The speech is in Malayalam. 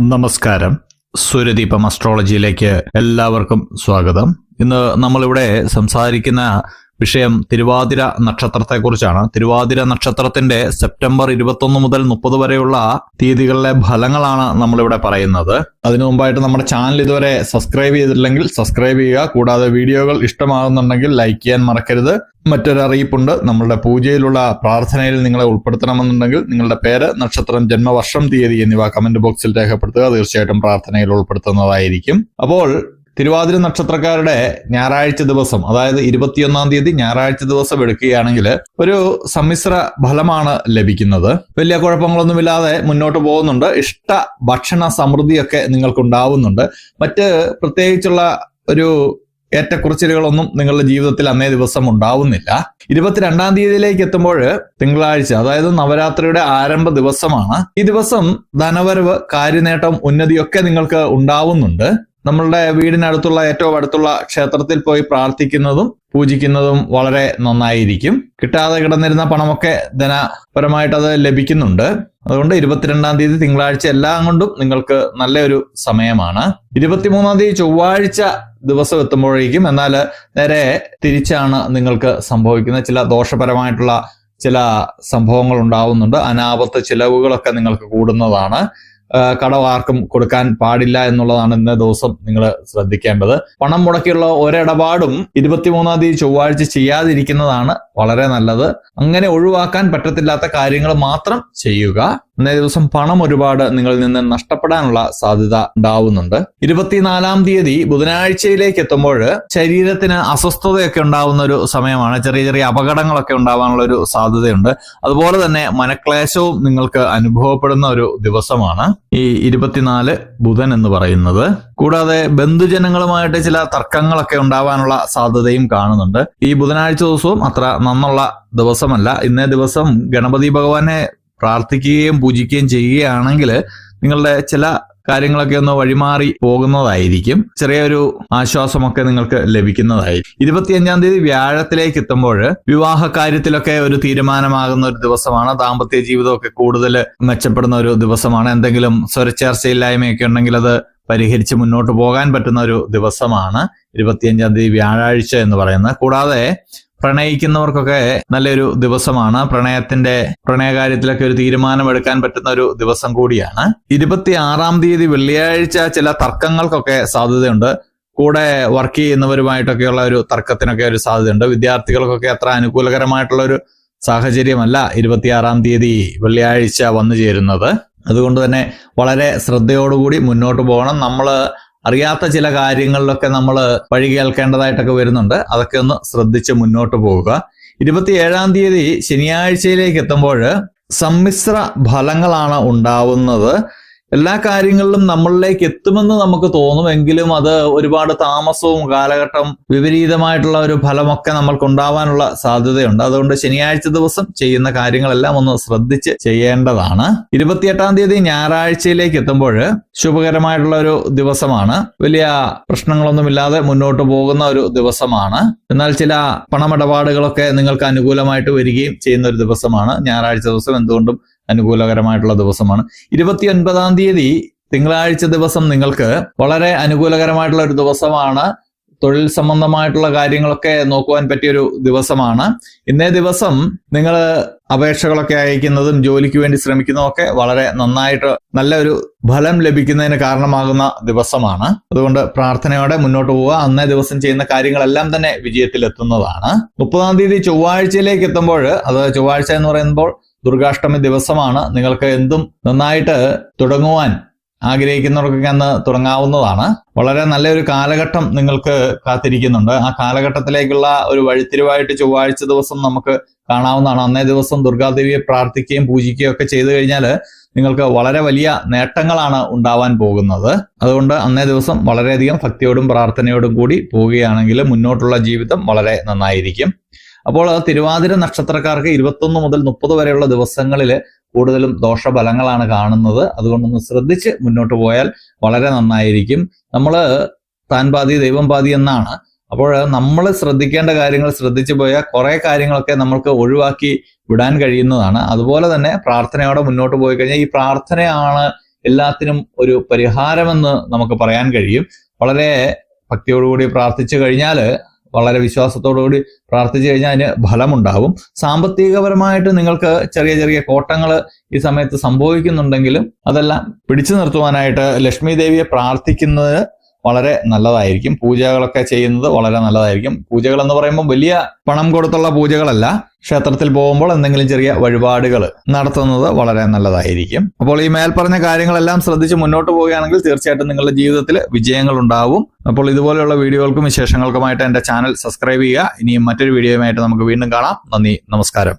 നമസ്കാരം. സൂര്യദീപം അസ്ട്രോളജിയിലേക്ക് എല്ലാവർക്കും സ്വാഗതം. ഇന്ന് നമ്മളിവിടെ സംസാരിക്കുന്ന വിഷയം തിരുവാതിര നക്ഷത്രത്തെക്കുറിച്ചാണ്. തിരുവാതിര നക്ഷത്രത്തിന്റെ സെപ്റ്റംബർ ഇരുപത്തൊന്ന് മുതൽ മുപ്പത് വരെയുള്ള തീയതികളിലെ ഫലങ്ങളാണ് നമ്മളിവിടെ പറയുന്നത്. അതിനു മുമ്പായിട്ട് നമ്മുടെ ചാനൽ ഇതുവരെ സബ്സ്ക്രൈബ് ചെയ്തിട്ടില്ലെങ്കിൽ സബ്സ്ക്രൈബ് ചെയ്യുക. കൂടാതെ വീഡിയോകൾ ഇഷ്ടമാകുന്നുണ്ടെങ്കിൽ ലൈക്ക് ചെയ്യാൻ മറക്കരുത്. മറ്റൊരു അറിയിപ്പുണ്ട്. നമ്മളുടെ പൂജയിലുള്ള പ്രാർത്ഥനയിൽ നിങ്ങളെ ഉൾപ്പെടുത്തണമെന്നുണ്ടെങ്കിൽ നിങ്ങളുടെ പേര് നക്ഷത്രം ജന്മവർഷം തീയതി എന്നിവ കമന്റ് ബോക്സിൽ രേഖപ്പെടുത്തുക. തീർച്ചയായിട്ടും പ്രാർത്ഥനയിൽ ഉൾപ്പെടുത്തുന്നതായിരിക്കും. അപ്പോൾ തിരുവാതിര നക്ഷത്രക്കാരുടെ ഞായറാഴ്ച ദിവസം അതായത് ഇരുപത്തിയൊന്നാം തീയതി ഞായറാഴ്ച ദിവസം എടുക്കുകയാണെങ്കിൽ ഒരു സമ്മിശ്ര ഫലമാണ് ലഭിക്കുന്നത്. വലിയ കുഴപ്പങ്ങളൊന്നുമില്ലാതെ മുന്നോട്ട് പോകുന്നുണ്ട്. ഇഷ്ട ഭക്ഷണ സമൃദ്ധിയൊക്കെ നിങ്ങൾക്കുണ്ടാവുന്നുണ്ട്. മറ്റ് പ്രത്യേകിച്ചുള്ള ഒരു ഏറ്റക്കുറച്ചിലുകളൊന്നും നിങ്ങളുടെ ജീവിതത്തിൽ അന്നേ ദിവസം ഉണ്ടാവുന്നില്ല. ഇരുപത്തിരണ്ടാം തീയതിയിലേക്ക് എത്തുമ്പോൾ തിങ്കളാഴ്ച അതായത് നവരാത്രിയുടെ ആരംഭ ദിവസമാണ്. ഈ ദിവസം ധനവരവ് കാര്യനേട്ടം ഉന്നതിയൊക്കെ നിങ്ങൾക്ക് ഉണ്ടാവുന്നുണ്ട്. നമ്മളുടെ വീടിനടുത്തുള്ള ഏറ്റവും അടുത്തുള്ള ക്ഷേത്രത്തിൽ പോയി പ്രാർത്ഥിക്കുന്നതും പൂജിക്കുന്നതും വളരെ നന്നായിരിക്കും. കിട്ടാതെ കിടന്നിരുന്ന പണമൊക്കെ ധനപരമായിട്ട് അത് ലഭിക്കുന്നുണ്ട്. അതുകൊണ്ട് ഇരുപത്തിരണ്ടാം തീയതി തിങ്കളാഴ്ച എല്ലാം കൊണ്ടും നിങ്ങൾക്ക് നല്ലൊരു സമയമാണ്. ഇരുപത്തിമൂന്നാം തീയതി ചൊവ്വാഴ്ച ദിവസം എത്തുമ്പോഴേക്കും എന്നാൽ നേരെ തിരിച്ചാണ് നിങ്ങൾക്ക് സംഭവിക്കുന്ന ചില ദോഷപരമായിട്ടുള്ള ചില സംഭവങ്ങൾ ഉണ്ടാവുന്നുണ്ട്. അനാപത്ത് ചിലവുകളൊക്കെ നിങ്ങൾക്ക് കൂടുന്നതാണ്. കടം ആർക്കും കൊടുക്കാൻ പാടില്ല എന്നുള്ളതാണ് ഇന്ന ദിവസം നിങ്ങൾ ശ്രദ്ധിക്കേണ്ടത്. പണം മുടക്കിയുള്ള ഒരിടപാടും ഇരുപത്തിമൂന്നാം തീയതി ചൊവ്വാഴ്ച ചെയ്യാതിരിക്കുന്നതാണ് വളരെ നല്ലത്. അങ്ങനെ ഒഴിവാക്കാൻ പറ്റത്തില്ലാത്ത കാര്യങ്ങൾ മാത്രം ചെയ്യുക. അന്നേ ദിവസം പണം ഒരുപാട് നിങ്ങളിൽ നിന്ന് നഷ്ടപ്പെടാനുള്ള സാധ്യത ഉണ്ടാവുന്നുണ്ട്. ഇരുപത്തിനാലാം തീയതി ബുധനാഴ്ചയിലേക്ക് എത്തുമ്പോൾ ശരീരത്തിന് അസ്വസ്ഥതയൊക്കെ ഉണ്ടാവുന്ന ഒരു സമയമാണ്. ചെറിയ ചെറിയ അപകടങ്ങളൊക്കെ ഉണ്ടാവാനുള്ള ഒരു സാധ്യതയുണ്ട്. അതുപോലെ തന്നെ മനക്ലേശവും നിങ്ങൾക്ക് അനുഭവപ്പെടുന്ന ഒരു ദിവസമാണ് ഈ ഇരുപത്തിനാല് ബുധൻ എന്ന് പറയുന്നത്. കൂടാതെ ബന്ധുജനങ്ങളുമായിട്ട് ചില തർക്കങ്ങളൊക്കെ ഉണ്ടാവാനുള്ള സാധ്യതയും കാണുന്നുണ്ട്. ഈ ബുധനാഴ്ച ദിവസവും അത്ര നന്നുള്ള ദിവസമല്ല. ഇന്നേ ദിവസം ഗണപതി ഭഗവാനെ പ്രാർത്ഥിക്കുകയും പൂജിക്കുകയും ചെയ്യുകയാണെങ്കിൽ നിങ്ങളുടെ ചില കാര്യങ്ങളൊക്കെ ഒന്ന് വഴിമാറി പോകുന്നതായിരിക്കും. ചെറിയൊരു ആശ്വാസമൊക്കെ നിങ്ങൾക്ക് ലഭിക്കുന്നതായിരിക്കും. ഇരുപത്തിയഞ്ചാം തീയതി വ്യാഴത്തിലേക്ക് എത്തുമ്പോൾ വിവാഹ കാര്യത്തിലൊക്കെ ഒരു തീരുമാനമാകുന്ന ഒരു ദിവസമാണ്. ദാമ്പത്യ ജീവിതമൊക്കെ കൂടുതൽ മെച്ചപ്പെടുന്ന ഒരു ദിവസമാണ്. എന്തെങ്കിലും സ്വരച്ചേർച്ചയില്ലായ്മയൊക്കെ ഉണ്ടെങ്കിൽ അത് പരിഹരിച്ച് മുന്നോട്ട് പോകാൻ പറ്റുന്ന ഒരു ദിവസമാണ്. ഇരുപത്തിയഞ്ചാം തീയതി വ്യാഴാഴ്ച എന്ന് പറയുന്നത്. കൂടാതെ പ്രണയിക്കുന്നവർക്കൊക്കെ നല്ലൊരു ദിവസമാണ്. പ്രണയത്തിന്റെ പ്രണയകാര്യത്തിലൊക്കെ ഒരു തീരുമാനമെടുക്കാൻ പറ്റുന്ന ഒരു ദിവസം കൂടിയാണ്. ഇരുപത്തി ആറാം തീയതി വെള്ളിയാഴ്ച ചില തർക്കങ്ങൾക്കൊക്കെ സാധ്യതയുണ്ട്. കൂടെ വർക്ക് ചെയ്യുന്നവരുമായിട്ടൊക്കെയുള്ള ഒരു തർക്കത്തിനൊക്കെ ഒരു സാധ്യതയുണ്ട്. വിദ്യാർത്ഥികൾക്കൊക്കെ അത്ര അനുകൂലകരമായിട്ടുള്ള ഒരു സാഹചര്യമല്ല ഇരുപത്തിയാറാം തീയതി വെള്ളിയാഴ്ച വന്നു ചേരുന്നത്. അതുകൊണ്ട് തന്നെ വളരെ ശ്രദ്ധയോടുകൂടി മുന്നോട്ട് പോകണം. നമ്മൾ അറിയാത്ത ചില കാര്യങ്ങളിലൊക്കെ നമ്മൾ വഴി കേൾക്കേണ്ടതായിട്ടൊക്കെ വരുന്നുണ്ട്. അതൊക്കെ ഒന്ന് ശ്രദ്ധിച്ച് മുന്നോട്ട് പോവുക. ഇരുപത്തിയേഴാം തീയതി ശനിയാഴ്ചയിലേക്ക് എത്തുമ്പോൾ സമ്മിശ്ര ഫലങ്ങളാണ് ഉണ്ടാവുന്നത്. എല്ലാ കാര്യങ്ങളിലും നമ്മളിലേക്ക് എത്തുമെന്ന് നമുക്ക് തോന്നുമെങ്കിലും അത് ഒരുപാട് താമസവും കാലഘട്ടം വിപരീതമായിട്ടുള്ള ഒരു ഫലമൊക്കെ നമ്മൾക്ക് ഉണ്ടാവാനുള്ള സാധ്യതയുണ്ട്. അതുകൊണ്ട് ശനിയാഴ്ച ദിവസം ചെയ്യുന്ന കാര്യങ്ങളെല്ലാം ഒന്ന് ശ്രദ്ധിച്ച് ചെയ്യേണ്ടതാണ്. ഇരുപത്തിയെട്ടാം തീയതി ഞായറാഴ്ചയിലേക്ക് എത്തുമ്പോൾ ശുഭകരമായിട്ടുള്ള ഒരു ദിവസമാണ്. വലിയ പ്രശ്നങ്ങളൊന്നുമില്ലാതെ മുന്നോട്ട് പോകുന്ന ഒരു ദിവസമാണ്. എന്നാൽ ചില പണമിടപാടുകളൊക്കെ നിങ്ങൾക്ക് അനുകൂലമായിട്ട് വരികയും ചെയ്യുന്ന ഒരു ദിവസമാണ്. ഞായറാഴ്ച ദിവസം എന്തുകൊണ്ടും അനുകൂലകരമായിട്ടുള്ള ദിവസമാണ്. ഇരുപത്തി ഒൻപതാം തീയതി തിങ്കളാഴ്ച ദിവസം നിങ്ങൾക്ക് വളരെ അനുകൂലകരമായിട്ടുള്ള ഒരു ദിവസമാണ്. തൊഴിൽ സംബന്ധമായിട്ടുള്ള കാര്യങ്ങളൊക്കെ നോക്കുവാൻ പറ്റിയൊരു ദിവസമാണ്. ഇന്നേ ദിവസം നിങ്ങൾ അപേക്ഷകളൊക്കെ അയക്കുന്നതും ജോലിക്ക് വേണ്ടി ശ്രമിക്കുന്നതൊക്കെ വളരെ നന്നായിട്ട് നല്ലൊരു ഫലം ലഭിക്കുന്നതിന് കാരണമാകുന്ന ദിവസമാണ്. അതുകൊണ്ട് പ്രാർത്ഥനയോടെ മുന്നോട്ട് പോവുക. അന്നേ ദിവസം ചെയ്യുന്ന കാര്യങ്ങളെല്ലാം തന്നെ വിജയത്തിലെത്തുന്നതാണ്. മുപ്പതാം തീയതി ചൊവ്വാഴ്ചയിലേക്ക് എത്തുമ്പോൾ അത് ചൊവ്വാഴ്ച എന്ന് പറയുമ്പോൾ ദുർഗാഷ്ടമി ദിവസമാണ് നിങ്ങൾക്ക് എന്തും നന്നായിട്ട് തുടങ്ങുവാൻ ആഗ്രഹിക്കുന്നവർക്കൊക്കെ അന്ന് തുടങ്ങാവുന്നതാണ്. വളരെ നല്ലൊരു കാലഘട്ടം നിങ്ങൾക്ക് കാത്തിരിക്കുന്നുണ്ട്. ആ കാലഘട്ടത്തിലേക്കുള്ള ഒരു വഴിത്തിരിവായിട്ട് ചൊവ്വാഴ്ച ദിവസം നമുക്ക് കാണാവുന്നതാണ്. അന്നേ ദിവസം ദുർഗാദേവിയെ പ്രാർത്ഥിക്കുകയും പൂജിക്കുകയും ഒക്കെ ചെയ്തു കഴിഞ്ഞാൽ നിങ്ങൾക്ക് വളരെ വലിയ നേട്ടങ്ങളാണ് ഉണ്ടാവാൻ പോകുന്നത്. അതുകൊണ്ട് അന്നേ ദിവസം വളരെയധികം ഭക്തിയോടും പ്രാർത്ഥനയോടും കൂടി പോവുകയാണെങ്കിൽ മുന്നോട്ടുള്ള ജീവിതം വളരെ നന്നായിരിക്കും. അപ്പോൾ തിരുവാതിര നക്ഷത്രക്കാർക്ക് ഇരുപത്തൊന്ന് മുതൽ മുപ്പത് വരെയുള്ള ദിവസങ്ങളിൽ കൂടുതലും ദോഷഫലങ്ങളാണ് കാണുന്നത്. അതുകൊണ്ടൊന്ന് ശ്രദ്ധിച്ച് മുന്നോട്ട് പോയാൽ വളരെ നന്നായിരിക്കും. നമ്മൾ താൻ പാതി ദൈവം പാതി എന്നാണ്. അപ്പോൾ നമ്മൾ ശ്രദ്ധിക്കേണ്ട കാര്യങ്ങൾ ശ്രദ്ധിച്ചു പോയാൽ കുറെ കാര്യങ്ങളൊക്കെ നമ്മൾക്ക് ഒഴിവാക്കി വിടാൻ കഴിയുന്നതാണ്. അതുപോലെ തന്നെ പ്രാർത്ഥനയോടെ മുന്നോട്ട് പോയി കഴിഞ്ഞാൽ ഈ പ്രാർത്ഥനയാണ് എല്ലാത്തിനും ഒരു പരിഹാരമെന്ന് നമുക്ക് പറയാൻ കഴിയും. വളരെ ഭക്തിയോടുകൂടി പ്രാർത്ഥിച്ചു കഴിഞ്ഞാൽ വളരെ വിശ്വാസത്തോടുകൂടി പ്രാർത്ഥിച്ചു കഴിഞ്ഞാൽ അതിന് ഫലമുണ്ടാവും. സാമ്പത്തികപരമായിട്ട് നിങ്ങൾക്ക് ചെറിയ ചെറിയ കോട്ടങ്ങൾ ഈ സമയത്ത് സംഭവിക്കുന്നുണ്ടെങ്കിലും അതെല്ലാം പിടിച്ചു നിർത്തുവാനായിട്ട് ലക്ഷ്മി ദേവിയെ പ്രാർത്ഥിക്കുന്നത് വളരെ നല്ലതായിരിക്കും. പൂജകളൊക്കെ ചെയ്യുന്നത് വളരെ നല്ലതായിരിക്കും. പൂജകൾ എന്ന് പറയുമ്പോൾ വലിയ പണം കൊടുത്തുള്ള പൂജകളല്ല. ക്ഷേത്രത്തിൽ പോകുമ്പോൾ എന്തെങ്കിലും ചെറിയ വഴിപാടുകൾ നടത്തുന്നത് വളരെ നല്ലതായിരിക്കും. അപ്പോൾ ഈ മേൽപ്പറഞ്ഞ കാര്യങ്ങളെല്ലാം ശ്രദ്ധിച്ച് മുന്നോട്ട് പോവുകയാണെങ്കിൽ തീർച്ചയായിട്ടും നിങ്ങളുടെ ജീവിതത്തിൽ വിജയങ്ങൾ ഉണ്ടാവും. അപ്പോൾ ഇതുപോലെയുള്ള വീഡിയോകൾക്കും വിശേഷങ്ങൾക്കുമായിട്ട് എന്റെ ചാനൽ സബ്സ്ക്രൈബ് ചെയ്യുക. ഇനിയും മറ്റൊരു വീഡിയോയുമായിട്ട് നമുക്ക് വീണ്ടും കാണാം. നന്ദി നമസ്കാരം.